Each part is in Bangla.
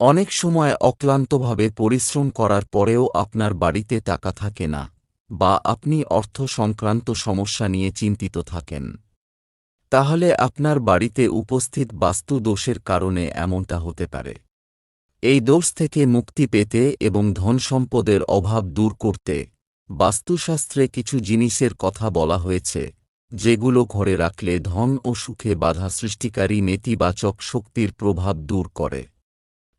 অনেক সময় অক্লান্তভাবে পরিশ্রম করার পরেও আপনার বাড়িতে টাকা থাকে না, বা আপনি অর্থ সংক্রান্ত সমস্যা নিয়ে চিন্তিত থাকেন। তাহলে আপনার বাড়িতে উপস্থিত বাস্তু দোষের কারণে এমনটা হতে পারে। এই দোষ থেকে মুক্তি পেতে এবং ধনসম্পদের অভাব দূর করতে বাস্তুশাস্ত্রে কিছু জিনিসের কথা বলা হয়েছে, যেগুলো ঘরে রাখলে ধন ও সুখে বাধা সৃষ্টিকারী নেতিবাচক শক্তির প্রভাব দূর করে।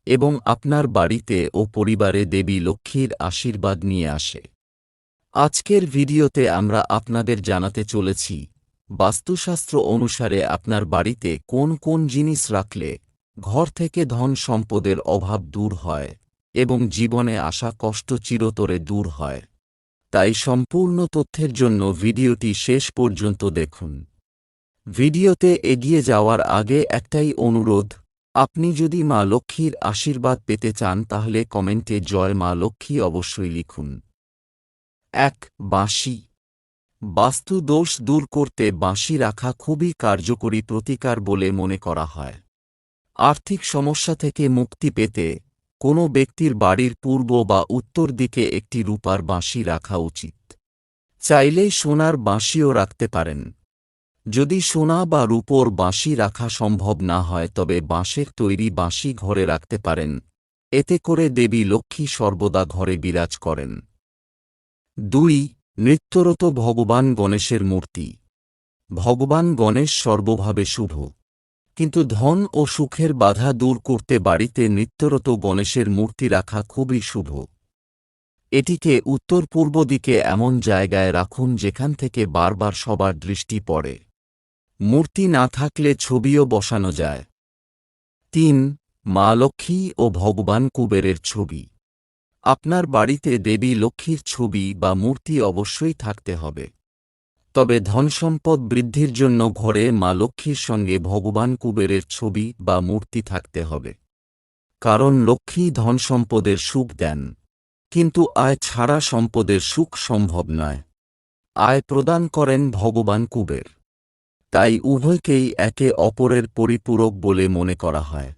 এবং আপনার বাড়িতে ও পরিবারে দেবী লক্ষ্মীর আশীর্বাদ নিয়ে আসে। আজকের ভিডিওতে আমরা আপনাদের জানাতে চলেছি, বাস্তুশাস্ত্র অনুসারে আপনার বাড়িতে কোন কোন জিনিস রাখলে ঘর থেকে ধন সম্পদের অভাব দূর হয় এবং জীবনে আসা কষ্ট চিরতরে দূর হয়। তাই সম্পূর্ণ তথ্যের জন্য ভিডিওটি শেষ পর্যন্ত দেখুন। ভিডিওতে এগিয়ে যাওয়ার আগে একটাই অনুরোধ আপনি যদি মা লক্ষ্মীর আশীর্বাদ পেতে চান, তাহলে কমেন্টে জয় মা লক্ষ্মী অবশ্যই লিখুন। এক, বাঁশি। বাস্তু দোষ দূর করতে বাঁশি রাখা খুবই কার্যকরী প্রতিকার বলে মনে করা হয়। আর্থিক সমস্যা থেকে মুক্তি পেতে কোনো ব্যক্তির বাড়ির পূর্ব বা উত্তর দিকে একটি রূপার বাঁশি রাখা উচিত। চাইলে সোনার বাঁশিও রাখতে পারেন। যদি সোনা বা রূপোর বাঁশি রাখা সম্ভব না হয় তবে বাঁশের তৈরি বাঁশি ঘরে রাখতে পারেন। এতে করে দেবী লক্ষ্মী সর্বদা ঘরে বিরাজ করেন। দুই, নৃত্যরত ভগবান গণেশের মূর্তি। ভগবান গণেশ সর্বভাবে শুভ। কিন্তু ধন ও সুখের বাধা দূর করতে বাড়িতে নিত্যরত গণেশের মূর্তি রাখা খুবই শুভ। এটিকে উত্তর পূর্ব দিকে এমন জায়গায় রাখুন যেখান থেকে বারবার সবার দৃষ্টি পড়ে। মূর্তি না থাকলে ছবিও বসানো যায়। তিন, মা লক্ষ্মী ও ভগবান কুবেরের ছবি। আপনার বাড়িতে দেবী লক্ষ্মীর ছবি বা মূর্তি অবশ্যই থাকতে হবে। তবে ধনসম্পদ বৃদ্ধির জন্য ঘরে মা লক্ষ্মীর সঙ্গে ভগবান কুবেরের ছবি বা মূর্তি থাকতে হবে। কারণ লক্ষ্মী ধনসম্পদের সুখ দেন। কিন্তু আয় ছাড়া সম্পদের সুখ সম্ভব নয়। আয় প্রদান করেন ভগবান কুবের। তাই উভয়কেই একে অপরের পরিপূরক বলে মনে করা হয়।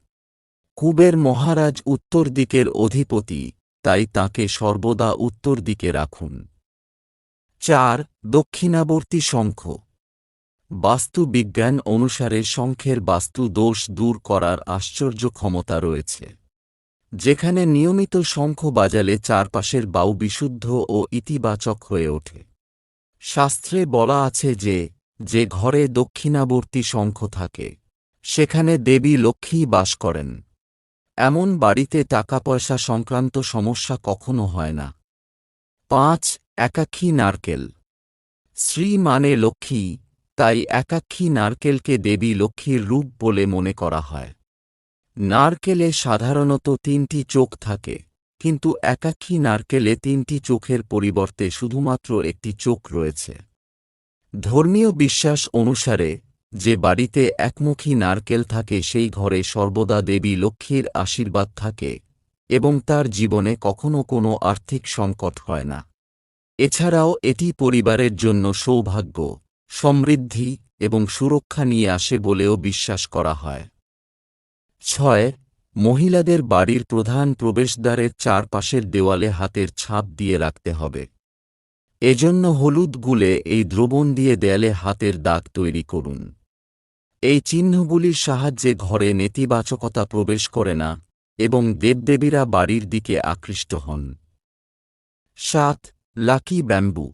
কুবের মহারাজ উত্তর দিকের অধিপতি, তাই তাকে সর্বদা উত্তর দিকে রাখুন। চার, দক্ষিণাবর্তী শঙ্খ। বাস্তু বিজ্ঞান অনুসারে শঙ্খের বাস্তু দোষ দূর করার আশ্চর্য ক্ষমতা রয়েছে। যেখানে নিয়মিত শঙ্খ বাজালে চারপাশের বাউ বিশুদ্ধ ও ইতিবাচক হয়ে ওঠে। শাস্ত্রে বলা আছে যে যে ঘরে দক্ষিণাবর্তী শঙ্খ থাকে, সেখানে দেবী লক্ষ্মী বাস করেন। এমন বাড়িতে টাকা পয়সা সংক্রান্ত সমস্যা কখনো হয় না। পাঁচ একাক্ষী নারকেল। শ্রী মানে লক্ষ্মী, তাই একাক্ষী নারকেলকে দেবী লক্ষ্মীর রূপ বলে মনে করা হয়। নারকেলে সাধারণত তিনটি চোখ থাকে, কিন্তু একাক্ষী নারকেলে তিনটি চোখের পরিবর্তে শুধুমাত্র একটি চোখ রয়েছে। ধর্মীয় বিশ্বাস অনুসারে, যে বাড়িতে একমুখী নারকেল থাকে সেই ঘরে সর্বদা দেবী লক্ষ্মীর আশীর্বাদ থাকে, এবং তার জীবনে কখনো কোনো আর্থিক সংকট হয় না। এছাড়াও এটি পরিবারের জন্য সৌভাগ্য, সমৃদ্ধি এবং সুরক্ষা নিয়ে আসে বলেও বিশ্বাস করা হয়। ছয়, মহিলাদের বাড়ির প্রধান প্রবেশদ্বারের চারপাশের দেওয়ালে হাতের ছাপ দিয়ে রাখতে হবে। এজন্য হলুদ গুলে এই দ্রবণ দিয়ে দেয়ালে হাতের দাগ তৈরি করুন। এই চিহ্নগুলির সাহায্যে ঘরে নেতিবাচকতা প্রবেশ করে না এবং দেবদেবীরা বাড়ির দিকে আকৃষ্ট হন। সাত, লাকি ব্যাম্বু।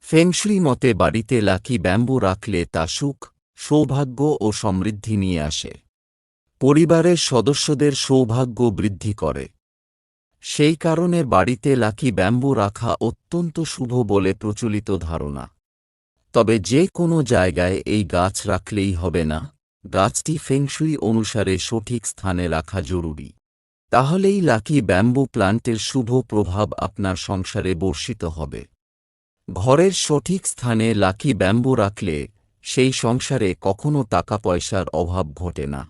ফেংশুই মতে বাড়িতে লাকি ব্যাম্বু রাখলে তা সুখ, সৌভাগ্য ও সমৃদ্ধি নিয়ে আসে। পরিবারের সদস্যদের সৌভাগ্য বৃদ্ধি করে। সেই কারণে বাড়িতে লাকি ব্যাম্বু রাখা অত্যন্ত শুভ বলে প্রচলিত ধারণা। তবে যে কোনো জায়গায় এই গাছ রাখলেই হবে না। গাছটি ফেংশুই অনুসারে সঠিক স্থানে রাখা জরুরি। তাহলেই লাকি ব্যাম্বু প্লান্টের শুভ প্রভাব আপনার সংসারে বর্ষিত হবে। ঘরের সঠিক স্থানে লাকি ব্যাম্বু রাখলে সেই সংসারে কখনো টাকা পয়সার অভাব ঘটে না।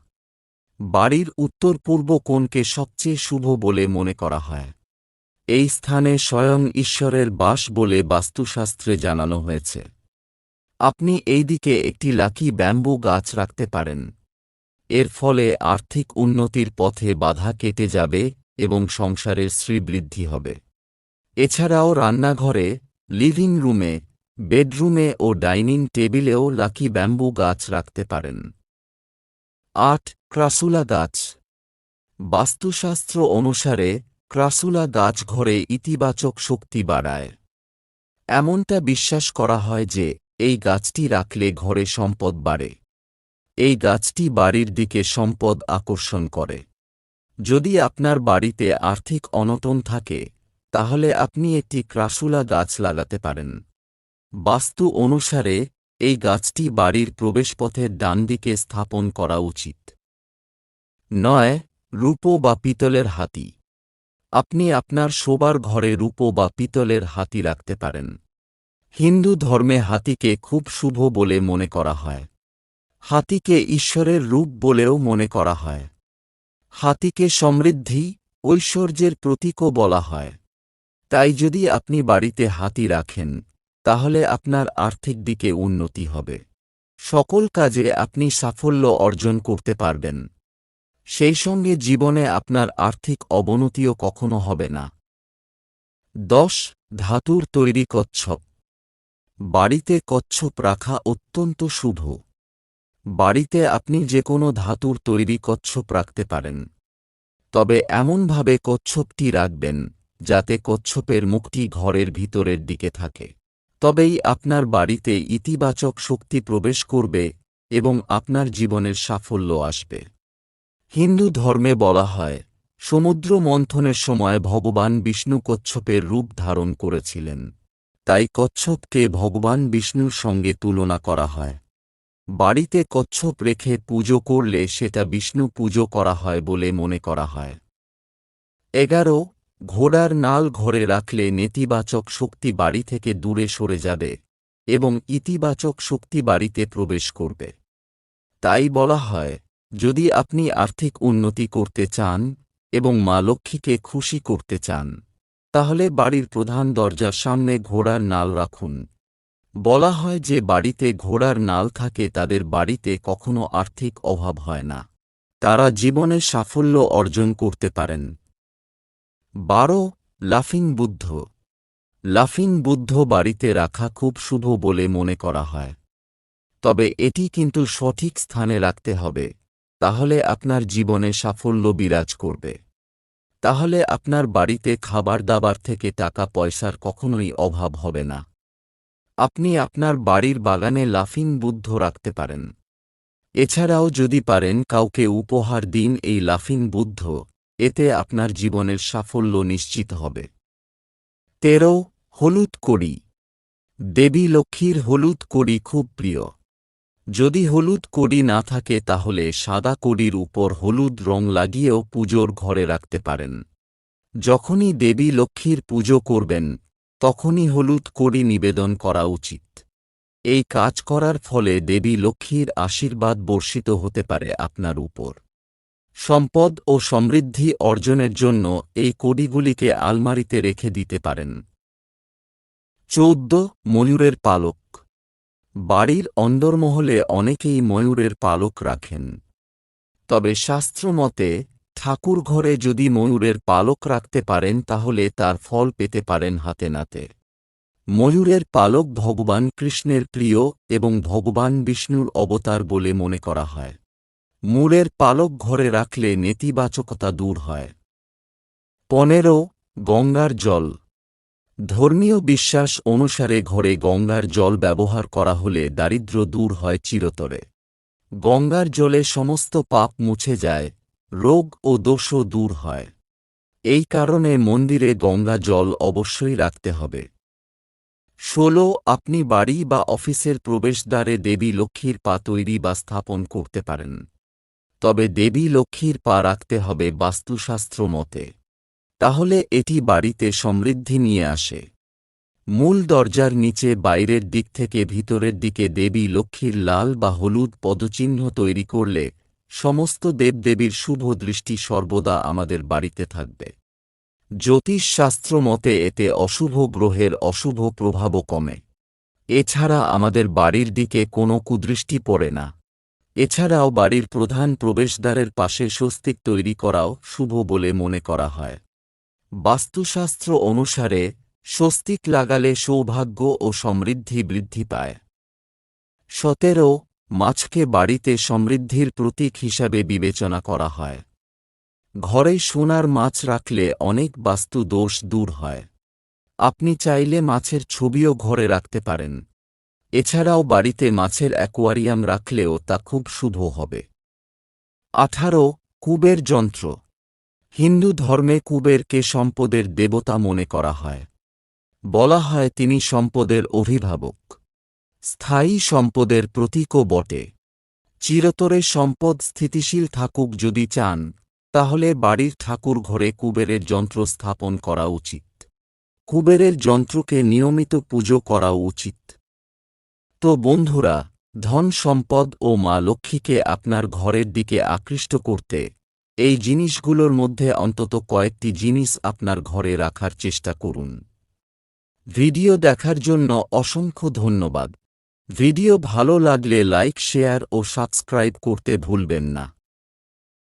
বাড়ির উত্তর পূর্ব কোণকে সবচেয়ে শুভ বলে মনে করা হয়। এই স্থানে স্বয়ং ঈশ্বরের বাস বলে বাস্তুশাস্ত্রে জানানো হয়েছে। আপনি এই দিকে একটি লাকি ব্যাম্বু গাছ রাখতে পারেন। এর ফলে আর্থিক উন্নতির পথে বাধা কেটে যাবে এবং সংসারের শ্রীবৃদ্ধি হবে। এছাড়াও রান্নাঘরে, লিভিং রুমে, বেডরুমে ও ডাইনিং টেবিলেও লাকি ব্যাম্বু গাছ রাখতে পারেন। আট ক্রাসুলা গাছ। বাস্তুশাস্ত্র অনুসারে, ক্রাসুলা গাছ ঘরে ইতিবাচক শক্তি বাড়ায়। এমনটা বিশ্বাস করা হয় যে, এই গাছটি রাখলে ঘরে সম্পদ বাড়ে। এই গাছটি বাড়ির দিকে সম্পদ আকর্ষণ করে। যদি আপনার বাড়িতে আর্থিক অনটন থাকে, তাহলে আপনি একটি ক্রাসুলা গাছ লাগাতে পারেন। বাস্তু অনুসারে, এই গাছটি বাড়ির প্রবেশপথের ডান দিকে স্থাপন করা উচিত। নয়, রূপো বা পিতলের হাতি। আপনি আপনার শোবার ঘরে রূপো বা পিতলের হাতি রাখতে পারেন। হিন্দু ধর্মে হাতিকে খুব শুভ বলে মনে করা হয়। হাতিকে ঈশ্বরের রূপ বলেও মনে করা হয়। হাতিকে সমৃদ্ধি, ঐশ্বর্যের প্রতীকও বলা হয়। তাই যদি আপনি বাড়িতে হাতি রাখেন, তাহলে আপনার আর্থিক দিকে উন্নতি হবে। সকল কাজে আপনি সাফল্য অর্জন করতে পারবেন। সেই সঙ্গে জীবনে আপনার আর্থিক অবনতিও কখনো হবে না। দশ, ধাতুর তৈরি কচ্ছপ। বাড়িতে কচ্ছপ রাখা অত্যন্ত শুভ। বাড়িতে আপনি যে কোনো ধাতুর তৈরি কচ্ছপ রাখতে পারেন। তবে এমনভাবে কচ্ছপটি রাখবেন, যাতে কচ্ছপের মুখটি ঘরের ভিতরের দিকে থাকে। তবেই আপনার বাড়িতে ইতিবাচক শক্তি প্রবেশ করবে এবং আপনার জীবনের সাফল্য আসবে। হিন্দু ধর্মে বলা হয়, সমুদ্র মন্থনের সময় ভগবান বিষ্ণু কচ্ছপের রূপ ধারণ করেছিলেন। তাই কচ্ছপকে ভগবান বিষ্ণুর সঙ্গে তুলনা করা হয়। বাড়িতে কচ্ছপ রেখে পুজো করলে সেটা বিষ্ণু পুজো করা হয় বলে মনে করা হয়। এগারো, ঘোড়ার নাল ঘরে রাখলে নেতিবাচক শক্তি বাড়ি থেকে দূরে সরে যাবে এবং ইতিবাচক শক্তি বাড়িতে প্রবেশ করবে। তাই বলা হয় যদি আপনি আর্থিক উন্নতি করতে চান এবং মা লক্ষ্মীকে খুশি করতে চান, তাহলে বাড়ির প্রধান দরজার সামনে ঘোড়ার নাল রাখুন। বলা হয় যে বাড়িতে ঘোড়ার নাল থাকে তাদের বাড়িতে কখনো আর্থিক অভাব হয় না। তারা জীবনে সাফল্য অর্জন করতে পারেন। বারো, লাফিং বুদ্ধ। লাফিং বুদ্ধ বাড়িতে রাখা খুব শুভ বলে মনে করা হয়। তবে এটি কিন্তু সঠিক স্থানে রাখতে হবে। তাহলে আপনার জীবনে সাফল্য বিরাজ করবে। তাহলে আপনার বাড়িতে খাবার দাবার থেকে টাকা পয়সার কখনোই অভাব হবে না। আপনি আপনার বাড়ির বাগানে লাফিং বুদ্ধ রাখতে পারেন। এছাড়াও যদি পারেন কাউকে উপহার দিন এই লাফিং বুদ্ধ, এতে আপনার জীবনের সাফল্য নিশ্চিত হবে। তেরো, হলুদ কড়ি। দেবী লক্ষ্মীর হলুদ কড়ি খুব প্রিয়। যদি হলুদ কড়ি না থাকে তাহলে সাদা কড়ির উপর হলুদ রং লাগিয়েও পুজোর ঘরে রাখতে পারেন। যখনই দেবী লক্ষ্মীর পুজো করবেন, তখনই হলুদ কড়ি নিবেদন করা উচিত। এই কাজ করার ফলে দেবী লক্ষ্মীর আশীর্বাদ বর্ষিত হতে পারে আপনার উপর। সম্পদ ও সমৃদ্ধি অর্জনের জন্য এই কড়িগুলিকে আলমারিতে রেখে দিতে পারেন। চৌদ্দ ময়ূরের পালক বাড়ির অন্দরমহলে অনেকেই ময়ূরের পালক রাখেন। তবে শাস্ত্রমতে ঠাকুর ঘরে যদি ময়ূরের পালক রাখতে পারেন, তাহলে তার ফল পেতে পারেন হাতে নাতে। ময়ূরের পালক ভগবান কৃষ্ণের প্রিয় এবং ভগবান বিষ্ণুর অবতার বলে মনে করা হয়। মূরের পালক ঘরে রাখলে নেতিবাচকতা দূর হয়। পনেরো, গঙ্গার জল। ধর্মীয় বিশ্বাস অনুসারে ঘরে গঙ্গার জল ব্যবহার করা হলে দারিদ্র্য দূর হয় চিরতরে। গঙ্গার জলে সমস্ত পাপ মুছে যায়, রোগ ও দোষও দূর হয়। এই কারণে মন্দিরে গঙ্গা জল অবশ্যই রাখতে হবে। ষোলো, আপনি বাড়ি বা অফিসের প্রবেশদ্বারে দেবী লক্ষ্মীর পা তৈরি বা স্থাপন করতে পারেন। তবে দেবী লক্ষ্মীর পা রাখতে হবে বাস্তুশাস্ত্র মতে। তাহলে এটি বাড়িতে সমৃদ্ধি নিয়ে আসে। মূল দরজার নিচে বাইরের দিক থেকে ভিতরের দিকে দেবী লক্ষ্মীর লাল বা হলুদ পদচিহ্ন তৈরি করলে সমস্ত দেবদেবীর শুভ দৃষ্টি সর্বদা আমাদের বাড়িতে থাকবে। জ্যোতিষশাস্ত্র মতে এতে অশুভ গ্রহের অশুভ প্রভাবও কমে। এছাড়া আমাদের বাড়ির দিকে কোনো কুদৃষ্টি পড়ে না। এছাড়াও বাড়ির প্রধান প্রবেশদ্বারের পাশে স্বস্তিক তৈরি করাও শুভ বলে মনে করা হয়। বাস্তুশাস্ত্র অনুসারে, স্বস্তিক লাগালে সৌভাগ্য ও সমৃদ্ধি বৃদ্ধি পায়। সতেরো, মাছকে বাড়িতে সমৃদ্ধির প্রতীক হিসাবে বিবেচনা করা হয়। ঘরে সোনার মাছ রাখলে অনেক বাস্তু দোষ দূর হয়। আপনি চাইলে মাছের ছবিও ঘরে রাখতে পারেন। এছাড়াও বাড়িতে মাছের অ্যাকোয়ারিয়াম রাখলেও তা খুব শুভ হবে। আঠারো, কুবের যন্ত্র। হিন্দু ধর্মে কুবেরকে সম্পদের দেবতা মনে করা হয়। বলা হয় তিনি সম্পদের অভিভাবক। স্থায়ী সম্পদের প্রতীকও বটে। চিরতরে সম্পদ স্থিতিশীল থাকুক যদি চান, তাহলে বাড়ির ঠাকুর ঘরে কুবেরের যন্ত্র স্থাপন করা উচিত। কুবেরের যন্ত্রকে নিয়মিত পুজো করা উচিত। তো বন্ধুরা, ধন সম্পদ ও মা লক্ষ্মীকে আপনার ঘরের দিকে আকৃষ্ট করতে এই জিনিসগুলোর মধ্যে অন্তত কয়েকটি জিনিস আপনার ঘরে রাখার চেষ্টা করুন। ভিডিও দেখার জন্য অসংখ্য ধন্যবাদ। ভিডিও ভালো লাগলে লাইক, শেয়ার ও সাবস্ক্রাইব করতে ভুলবেন না।